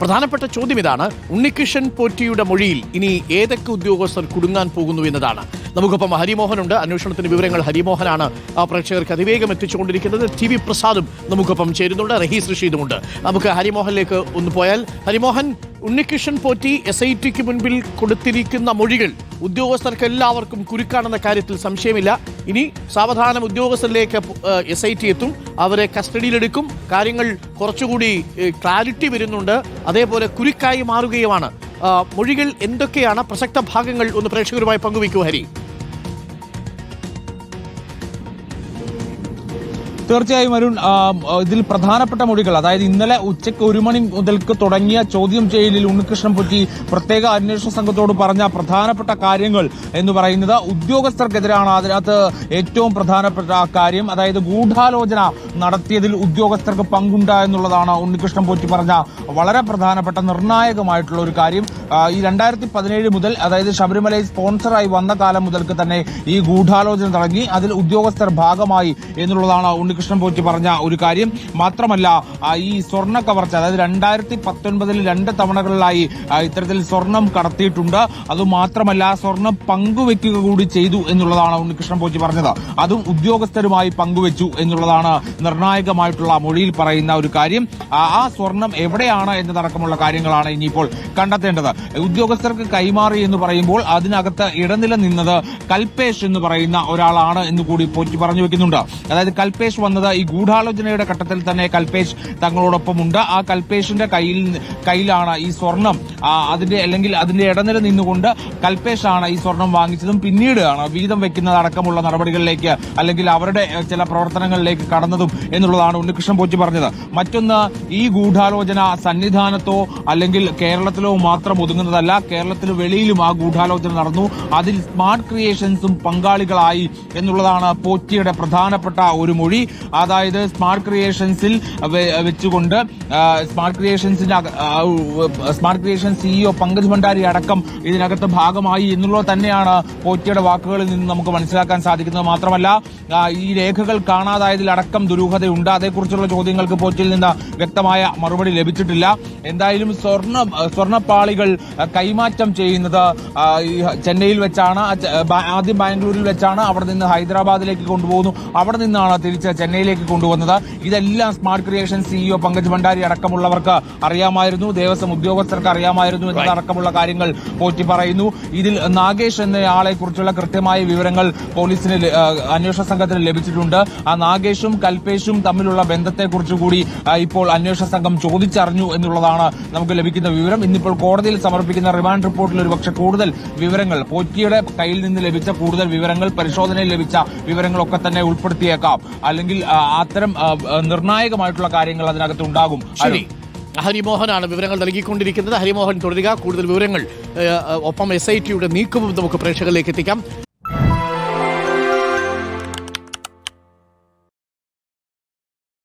പ്രധാനപ്പെട്ട ചോദ്യം ഇതാണ്. ഉണ്ണികൃഷ്ണൻ പോറ്റിയുടെ മൊഴിയിൽ ഇനി ഏതൊക്കെ ഉദ്യോഗസ്ഥർ കുടുങ്ങാൻ പോകുന്നു എന്നതാണ്. നമുക്കൊപ്പം ഹരിമോഹനുണ്ട്. അന്വേഷണത്തിന്റെ വിവരങ്ങൾ ഹരിമോഹനാണ്. ആ പ്രേക്ഷകർക്ക് അതിവേഗം എത്തിച്ചുകൊണ്ടിരിക്കുന്നത്. ടി വി പ്രസാദും നമുക്കൊപ്പം ചേരുന്നുണ്ട്. റഹീസ് റഷീദുമുണ്ട്. നമുക്ക് ഹരിമോഹനിലേക്ക് ഒന്ന് പോയാൽ ഹരിമോഹൻ ഉണ്ണികൃഷ്ണൻ പോറ്റി എസ് ഐ ടിക്ക് മുൻപിൽ കൊടുത്തിരിക്കുന്ന മൊഴികൾ ഉദ്യോഗസ്ഥർക്ക് എല്ലാവർക്കും കുരുക്കാണെന്ന കാര്യത്തിൽ സംശയമില്ല. ഇനി സാവധാനം ഉദ്യോഗസ്ഥരിലേക്ക് എസ് ഐ ടി എത്തും. അവരെ കസ്റ്റഡിയിലെടുക്കും. കാര്യങ്ങൾ കുറച്ചുകൂടി ക്ലാരിറ്റി വരുന്നുണ്ട്. അതേപോലെ കുരുക്കായി മാറുകയുമാണ്. മൊഴികൾ എന്തൊക്കെയാണ്? പ്രസക്ത ഭാഗങ്ങൾ ഒന്ന് പ്രേക്ഷകരുമായി പങ്കുവയ്ക്കൂ ഹരി. തീർച്ചയായും അരുൺ ഇതിൽ പ്രധാനപ്പെട്ട മൊഴികൾ അതായത് ഇന്നലെ ഉച്ചയ്ക്ക് ഒരു മണി മുതൽക്ക് തുടങ്ങിയ ചോദ്യം ചെയ്യലിൽ ഉണ്ണികൃഷ്ണൻ പറ്റി പ്രത്യേക അന്വേഷണ സംഘത്തോട് പറഞ്ഞ പ്രധാനപ്പെട്ട കാര്യങ്ങൾ എന്ന് പറയുന്നത് ഉദ്യോഗസ്ഥർക്കെതിരാണ്. അതിനകത്ത് ഏറ്റവും പ്രധാനപ്പെട്ട കാര്യം അതായത് ഗൂഢാലോചന നടത്തിയതിൽ ഉദ്യോഗസ്ഥർക്ക് പങ്കുണ്ട എന്നുള്ളതാണ് ഉണ്ണികൃഷ്ണൻ പോറ്റി പറഞ്ഞ വളരെ പ്രധാനപ്പെട്ട നിർണായകമായിട്ടുള്ള ഒരു കാര്യം. ഈ രണ്ടായിരത്തി പതിനേഴ് മുതൽ അതായത് ശബരിമലയിൽ സ്പോൺസറായി വന്ന കാലം മുതൽക്ക് തന്നെ ഈ ഗൂഢാലോചന തുടങ്ങി. അതിൽ ഉദ്യോഗസ്ഥർ ഭാഗമായി എന്നുള്ളതാണ് ഉണ്ണികൃഷ്ണൻ പോറ്റി പറഞ്ഞ ഒരു കാര്യം. മാത്രമല്ല ഈ സ്വർണ കവർച്ച അതായത് രണ്ടായിരത്തി പത്തൊൻപതിൽ രണ്ട് തവണകളിലായി ഇത്തരത്തിൽ സ്വർണം കടത്തിയിട്ടുണ്ട്. അതുമാത്രമല്ല സ്വർണം പങ്കുവെക്കുക കൂടി ചെയ്തു എന്നുള്ളതാണ് ഉണ്ണികൃഷ്ണൻ പോറ്റി പറഞ്ഞത്. അതും ഉദ്യോഗസ്ഥരുമായി പങ്കുവെച്ചു എന്നുള്ളതാണ് നിർണായകമായിട്ടുള്ള മൊഴിയിൽ പറയുന്ന ഒരു കാര്യം. ആ സ്വർണം എവിടെയാണ് എന്നതടക്കമുള്ള കാര്യങ്ങളാണ് ഇനിയിപ്പോൾ കണ്ടെത്തേണ്ടത്. ഉദ്യോഗസ്ഥർക്ക് കൈമാറി എന്ന് പറയുമ്പോൾ അതിനകത്ത് ഇടനില നിന്നത് കൽപേഷ് എന്ന് പറയുന്ന ഒരാളാണ് എന്ന് കൂടി പറഞ്ഞു വെക്കുന്നുണ്ട്. അതായത് കൽപേഷ് വന്നത് ഈ ഗൂഢാലോചനയുടെ ഘട്ടത്തിൽ തന്നെ കൽപേഷ് തങ്ങളോടൊപ്പമുണ്ട് ആ കൽപേഷിന്റെ കയ്യിൽ കയ്യിലാണ് ഈ സ്വർണം അതിന്റെ അല്ലെങ്കിൽ അതിന്റെ ഇടനില നിന്നുകൊണ്ട് കൽപേഷ് ആണ് ഈ സ്വർണം വാങ്ങിച്ചതും പിന്നീട് ആണ് വീതം വെക്കുന്നത് അടക്കമുള്ള നടപടികളിലേക്ക് അല്ലെങ്കിൽ അവരുടെ ചില പ്രവർത്തനങ്ങളിലേക്ക് കടന്നതും എന്നുള്ളതാണ് ഉണ്ണികൃഷ്ണൻ പോറ്റി പറഞ്ഞത്. മറ്റൊന്ന് ഈ ഗൂഢാലോചന സന്നിധാനത്തോ അല്ലെങ്കിൽ കേരളത്തിലോ മാത്രം ഒതുങ്ങുന്നതല്ല. കേരളത്തിന് വെളിയിലും ആ ഗൂഢാലോചന നടന്നു. അതിൽ സ്മാർട്ട് ക്രിയേഷൻസും പങ്കാളികളായി എന്നുള്ളതാണ് പോറ്റിയുടെ പ്രധാനപ്പെട്ട ഒരു മൊഴി. അതായത് സ്മാർട്ട് ക്രിയേഷൻസിൽ വെച്ചുകൊണ്ട് smart ക്രിയേഷൻസിന്റെ smart creation CEO Pankaj Bhandari അടക്കം ഇതിനകത്ത് ഭാഗമായി എന്നുള്ളത് തന്നെയാണ് പോറ്റിയുടെ വാക്കുകളിൽ നിന്ന് നമുക്ക് മനസ്സിലാക്കാൻ സാധിക്കുന്നത്. മാത്രമല്ല ഈ രേഖകൾ കാണാതായതിൽ അടക്കം ദുരൂഹതയുണ്ട്. അതേക്കുറിച്ചുള്ള ചോദ്യങ്ങൾക്ക് പോറ്റിയിൽ നിന്ന് വ്യക്തമായ മറുപടി ലഭിച്ചിട്ടില്ല. എന്തായാലും സ്വർണ സ്വർണപ്പാളികൾ കൈമാറ്റം ചെയ്യുന്നത് ചെന്നൈയിൽ വെച്ചാണ് ആദ്യം ബാംഗ്ലൂരിൽ വെച്ചാണ് അവിടെ നിന്ന് ഹൈദരാബാദിലേക്ക് കൊണ്ടുപോകുന്നു. അവിടെ നിന്നാണ് തിരിച്ച് ചെന്നൈയിലേക്ക് കൊണ്ടുവന്നത്. ഇതെല്ലാം smart creation CEO Pankaj Bhandari അടക്കമുള്ളവർക്ക് അറിയാമായിരുന്നു. ദേവസ്വം ഉദ്യോഗസ്ഥർക്ക് അറിയാമായിരുന്നു എന്നതടക്കമുള്ള കാര്യങ്ങൾ പോറ്റി പറയുന്നു. ഇതിൽ നാഗേഷ് എന്നയാളെ കുറിച്ചുള്ള കൃത്യമായ വിവരങ്ങൾ പോലീസിന് അന്വേഷണ സംഘത്തിന് ലഭിച്ചിട്ടുണ്ട്. ആ നാഗേഷും കൽപേഷും തമ്മിലുള്ള ബന്ധത്തെക്കുറിച്ച് കൂടി ഇപ്പോൾ അന്വേഷണ സംഘം ചോദിച്ചറിഞ്ഞു എന്നുള്ളതാണ് നമുക്ക് ലഭിക്കുന്ന വിവരം. ഇന്നിപ്പോൾ കോടതിയിൽ സമർപ്പിക്കുന്ന റിമാൻഡ് റിപ്പോർട്ടിൽ ഒരുപക്ഷെ കൂടുതൽ വിവരങ്ങൾ പോറ്റിയുടെ കയ്യിൽ നിന്ന് ലഭിച്ച കൂടുതൽ വിവരങ്ങൾ പരിശോധനയിൽ ലഭിച്ച വിവരങ്ങളൊക്കെ തന്നെ ഉൾപ്പെടുത്തിയേക്കാം. അല്ലെങ്കിൽ അത്തരം നിർണായകമായിട്ടുള്ള കാര്യങ്ങൾ അതിനകത്ത് ഉണ്ടാകും. ശരി. ഹരിമോഹനാണ് വിവരങ്ങൾ നൽകിക്കൊണ്ടിരിക്കുന്നത്. ഹരിമോഹൻ തുടരുക കൂടുതൽ വിവരങ്ങൾ ഒപ്പം എസ് ഐ ടിയുടെ നീക്കവും നമുക്ക് പ്രേക്ഷകരിലേക്ക് എത്തിക്കാം.